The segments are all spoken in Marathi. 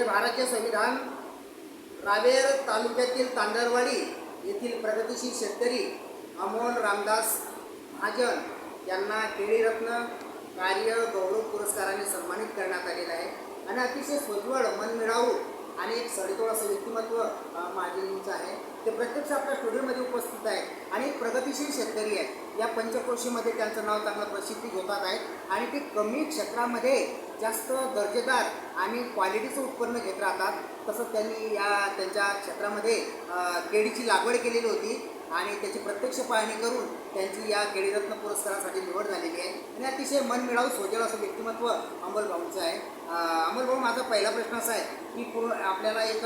हे भारतीय संविधान रावेर तालुक्यातील तांदळवाडी येथील प्रगतिशील शेतकरी अमोल रामदास महाजन यांना केळीरत्न कार्य गौरव पुरस्काराने सन्मानित करण्यात आलेलं आहे. आणि अतिशय सोज्वळ मनमिळावू आणि एक सडेतोड असं व्यक्तिमत्व अ, आहे. ते प्रत्यक्ष आपल्या स्टुडिओमध्ये उपस्थित आहे आणि एक प्रगतिशील शेतकरी आहेत या पंचक्रोशीमध्ये त्यांचं नाव चांगलं प्रसिद्धी होतात आहे आणि ते कमी क्षेत्रामध्ये जास्त दर्जेदार आणि क्वालिटीचं उत्पन्न घेत राहतात. तसंच त्यांनी या त्यांच्या क्षेत्रामध्ये केळीची लागवड केलेली होती. आणि त्याची प्रत्यक्ष पाहणी करून त्यांची या केळीरत्न पुरस्कारासाठी निवड झालेली आहे. आणि अतिशय मनमिळावू सोजळ असं व्यक्तिमत्व अंमलभाऊंचं आहे. अ, माझा पहिला प्रश्न असा आहे की पूर्ण आपल्याला एक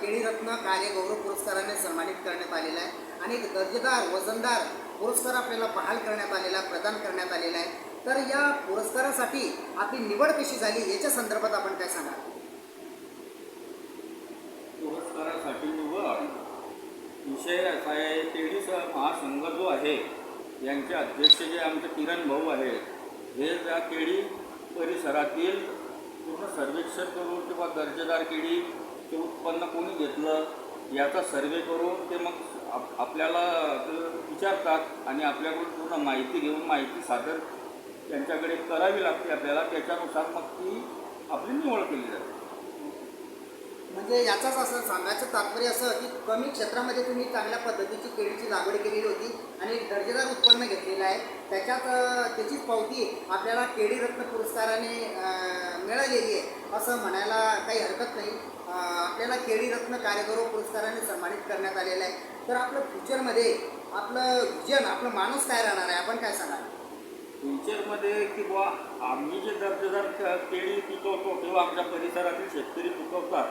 केळीरत्न कार्य गौरव पुरस्काराने सन्मानित करण्यात आलेला आहे. आणि एक दर्जेदार दर्जेदार वजनदार पुरस्कार आपल्याला बहाल करण्यात आलेला प्रदान करण्यात आलेला आहे. तर या पुरस्कारासाठी आपली निवड कशी झाली याच्या संदर्भात आपण काय सांगा पुरस्कारासाठी निवड. विषय असा आहे तेवीस महासंघ जो आहे यांचे अध्यक्ष जे आमचे किरण भाऊ आहेत हे त्या केळी परिसरातील पूर्ण सर्वेक्षण करून किंवा दर्जेदार केळी ते उत्पन्न कोणी घेतलं याचा सर्वे करून ते मग आप आपल्याला विचारतात आणि आपल्याकडून पूर्ण माहिती घेऊन माहिती सादर त्यांच्याकडे करावी लागते आपल्याला त्याच्यानुसार मग ती आपली निवड केली जाते. म्हणजे याचाच असं सांगायचं तात्पर्य असं की कमी क्षेत्रामध्ये तुम्ही चांगल्या पद्धतीची केळीची लागवड केलेली होती आणि दर्जेदार उत्पन्न घेतलेलं आहे. त्याच्यात त्याचीच पावती आपल्याला केळी रत्न पुरस्काराने मिळालेली आहे. असं म्हणायला काही हरकत नाही. आपल्याला केळी रत्न कार्यगौरव पुरस्काराने सन्मानित आलेलं आहे. तर आपलं फ्युचरमध्ये आपलं विजन आपलं माणूस काय राहणार आहे? आपण काय सांगाल? फ्युचरमध्ये की बुवा आम्ही जे दर्जेदार केळी पिकवतो किंवा आमच्या परिसरातील शेतकरी पिकवतात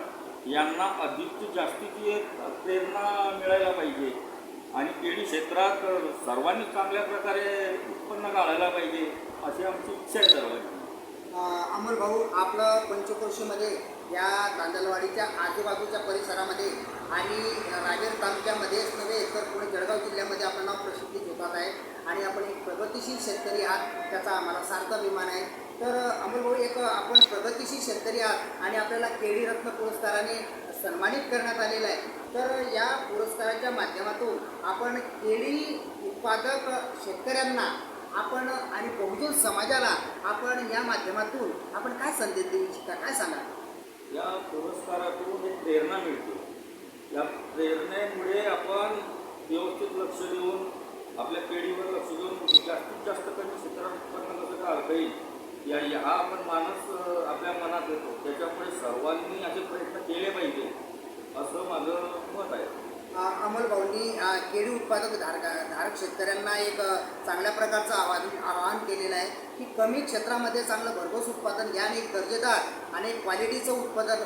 यांना अधिकची जास्तीची एक प्रेरणा मिळायला पाहिजे. आणि केळी क्षेत्रात सर्वांनी चांगल्या प्रकारे उत्पन्न काढायला पाहिजे अशी आमची इच्छा आहे सर्वांची. अं, अमोल भाऊ आपलं पंचक्रोशीमध्ये या तांदलवाडीच्या आजूबाजूच्या परिसरामध्ये आणि रावेर तालुक्यामध्येच नव्हे तर पुणे जळगाव जिल्ह्यामध्ये आपलं नाव प्रसिद्धी होतात आहे. आणि आपण एक प्रगतिशील शेतकरी आहात त्याचा आम्हाला सार्थ अभिमान आहे. तर अमोलभाऊ एक आपण प्रगतिशील शेतकरी आहात आणि आपल्याला केळी रत्न पुरस्काराने सन्मानित करण्यात आलेलं आहे. तर या पुरस्काराच्या माध्यमातून आपण केळी उत्पादक शेतकऱ्यांना आपण आणि बहुजन समाजाला आपण या माध्यमातून आपण काय संदेश देऊ इच्छिता काय सांगा पुरस्कारातून एक प्रेरणा मिळते. या प्रेरणेमुळे आपण व्यवस्थित लक्ष देऊन आपल्या पिढीवर लक्ष देऊन जास्तीत जास्त कमी क्षेत्रात उत्पन्न कसं काढता येईल या या हा आपण मानस आपल्या मनात येतो. त्याच्यामुळे सर्वांनी असे प्रयत्न केले पाहिजे असं माझं मत आहे. अ, केळी उत्पादक धारक धारक शेतकऱ्यांना एक चांगल्या प्रकारचं आवाहन आवाहन केलेलं आहे की कमी क्षेत्रामध्ये चांगलं भरघोस उत्पादन घ्या आणि एक दर्जेदार आणि क्वालिटीचं उत्पादन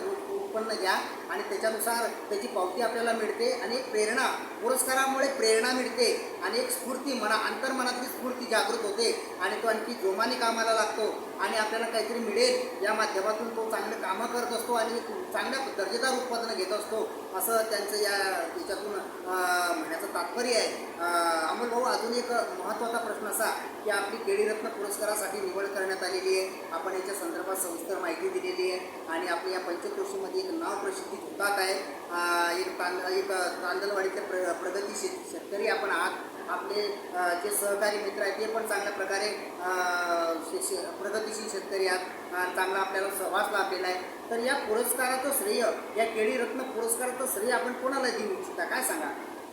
उत्पन्न घ्या आणि त्याच्यानुसार त्याची पावती आपल्याला मिळते आणि एक प्रेरणा पुरस्कारामुळे प्रेरणा मिळते आणि एक स्फूर्ती मना अंतर्मनातली स्फूर्ती जागृत होते आणि तो आणखी जोमाने कामाला लागतो आणि आपल्याला काहीतरी मिळेल या माध्यमातून तो चांगलं कामं करत असतो आणि चांगल्या दर्जेदार उत्पादनं घेत असतो. असं त्यांचं या त्याच्यातून म्हणण्याचं तात्पर्य आहे. अमोल भाऊ अजून एक महत्त्वाचा प्रश्न असा की आपली केळीरत्न पुरस्कारासाठी निवड करण्यात आलेली आहे. आपण याच्या संदर्भात सविस्तर माहिती दिलेली आहे. आणि आपल्या या पंचक्रोशीमध्ये एक नाव प्रसिद्धी होतात आहे. एक तांद एक तांदलवाडीचे प्र प्रगती शेत शेतकरी आपण आहात. आपले जे सहकारी मित्र आहेत ते पण चांगल्या प्रकारे शे- प्रगतीशील शेतकरी आहात. चांगला आपल्याला सहवास लाभलेला आहे. तर या पुरस्काराचं श्रेय या केळीरत्न पुरस्काराचं श्रेय आपण कोणाला देऊ इच्छिता? काय सांगा?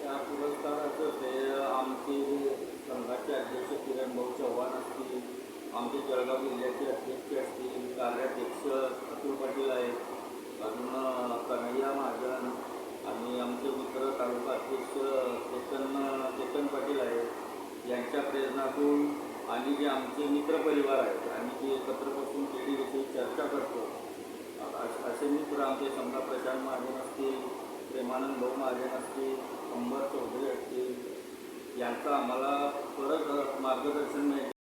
या पुरस्काराचं श्रेय आमचे संघाचे अध्यक्ष किरण भाऊ चव्हाण असतील. आमचे जळगाव जिल्ह्याचे अध्यक्ष असतील कार्याध्यक्ष अतुल पाटील आहेत. अजून कन्हैया महाजन आणि आमचे मित्र तालुका अध्यक्ष चेतन चेतन पाटील आहेत. यांच्या प्रेरणातून आणि जे आमचे मित्रपरिवार आहेत आणि जे एकत्र बसून केळीविषयी चर्चा करतो असे मित्र आमचे समजा प्रशांत महाजन असतील प्रेमानंद भाऊ महाजन असतील अंबर चौधरी असतील यांचं आम्हाला परत मार्गदर्शन मिळते